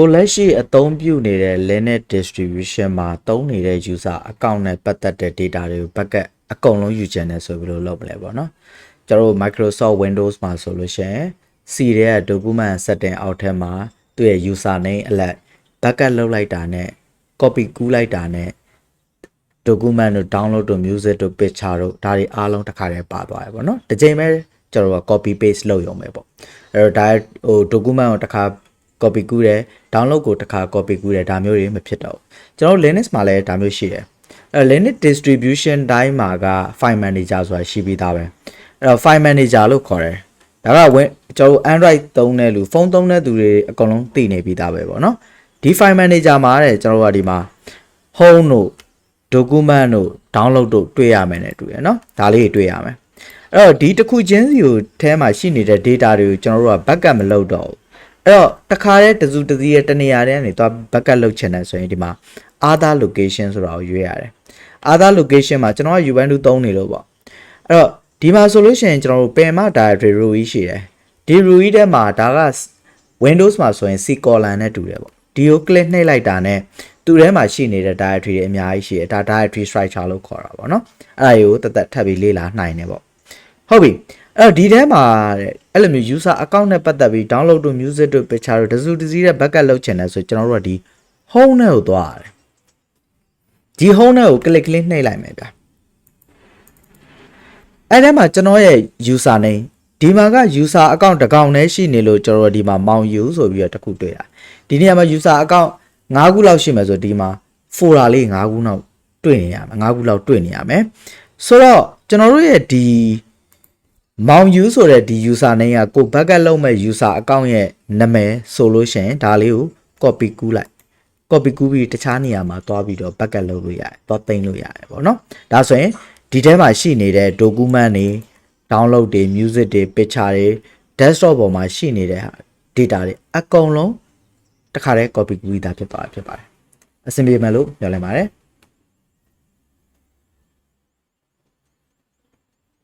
ကိုလက်ရှိအသုံးပြုနေတဲ့ Linux distribution မှာသုံးနေတဲ့ user account နဲ့ပတ်သက်တဲ့ data တွေကို backup အကုန်လုံးယူချင်တယ်ဆိုပြီးလို့လုပ်ပလဲပေါ့နော်ကျွန်တော်တို့ Microsoft Windows မှာဆိုလို့ရှိရင် C ရဲ့ document setting အောက်ထဲမှာသူ့ရဲ့ user name အလက် backup လုပ်လိုက်တာနဲ့ copy ကူးလိုက်တာနဲ့ document တို့ download တို့ music တို့ picture တို့ဒါတွေအားလုံးတစ်ခါတည်းပါသွားတယ်ပေါ့နော်တစ်ချိန်ပဲကျွန်တော်က copy paste လုပ်ရုံပဲပေါ့အဲ့တော့ဒါဟို document ကိုတစ်ခါ copy ကူးတယ် download ကိုတစ်ခါ copy ကူးတယ်ဒါမျိုးတွေမဖြစ်တော့ဘူးကျွန်တော် Linux မှာလည်းဒါမျိုးရှိတယ်အဲ့ Linux distribution တိုင်းမှာက file manager ဆိုတာရှိပြီးသားပဲအဲ့တော့ file manager လို့ခေါ်တယ်ဒါကဝင်ကျွန်တော် Android သုံးတဲ့လူဖုန်းသုံးတဲ့သူတွေအကုန်လုံးသိနေပြီးသားပဲပေါ့နော်ဒီ file manager မှာတဲ့ကျွန်တော်တို့ကဒီမှာ home တို့ document တို့ download တို့တွေ့ရမယ်နဲ့တွေ့ရနော်ဒါလေးတွေတွေ့ရမယ်အဲ့တော့ဒီတစ်ခုချင်းစီကိုထဲမှာရှိနေတဲ့ data တွေကိုကျွန်တော်တို့က backup မလုပ်တော့ဘူး အဲ့တော့တခါတည်းတစုတစည်းရဲ့တနေရာတည်းကနေသွား backup လုပ်ချင်တယ်ဆိုရင်ဒီမှာ other location ဆိုတာကိုရွေးရတယ် other location မှာကျွန်တော်က Ubuntu သုံးနေလို့ပေါ့အဲ့တော့ဒီမှာဆိုလို့ရှိရင်ကျွန်တော်တို့ပင်မ directory root ရှိတယ်ဒီ root ထဲမှာဒါက Windows မှာဆိုရင် C colon နဲ့တူတယ်ပေါ့ဒီကို click နှိပ်လိုက်တာနဲ့သူထဲမှာရှိနေတဲ့ directory တွေအများကြီးရှိတယ်ဒါ directory structure လို့ခေါ်တာပေါ့နော်အဲ့ဒါကိုတသက်ထပ်ပြီးလေ့လာနိုင်တယ်ပေါ့ဟုတ်ပြီ အဲ့တော့ဒီထဲမှာတဲ့အဲ့လိုမျိုး user account နဲ့ပတ်သက်ပြီး download တို့ music တို့ picture တို့တစုတစည်းတဲ့ backup လုပ်ချင်တယ်ဆိုကျွန်တော်တို့ကဒီ home နဲ့ကိုသွားရတယ်ဒီ home နဲ့ကို click click နှိပ်လိုက်မယ်ဗျာအဲ့ထဲမှာကျွန်တော်ရဲ့ user name ဒီမှာက user account တစ်ကောင်တည်းရှိနေလို့ကျွန်တော်တို့ဒီမှာမောင် u ဆိုပြီးတော့တစ်ခုတွေ့တာဒီနေရာမှာ user account 5ခုလောက်ရှိမယ်ဆိုဒီမှာ folder လေး5ခုလောက်တွေ့နေရမယ်5ခုလောက်တွေ့နေရမယ်ဆိုတော့ကျွန်တော်တို့ရဲ့ဒီ မောင် u ဆိုတဲ့ဒီ user name ကကို backup လုပ်မဲ့ user account ရဲ့နာမည်ဆိုလို့ရှိရင်ဒါလေးကို copy ကူးလိုက် copy ကူးပြီးတခြားနေရာမှာသွားပြီးတော့ backup လုပ်လို့ရတယ်သွားသိမ်းလို့ရတယ်ပေါ့နော်ဒါဆိုရင်ဒီထဲမှာရှိနေတဲ့ document တွေ download တွေ music တွေ picture တွေ desktop ပေါ်မှာရှိနေတဲ့ data တွေအကုန်လုံးတစ်ခါတည်း copy ကူးပြီးသားဖြစ်သွားတာဖြစ်ပါတယ်အဆင်ပြေမယ်လို့ပြောလိုက်ပါတယ်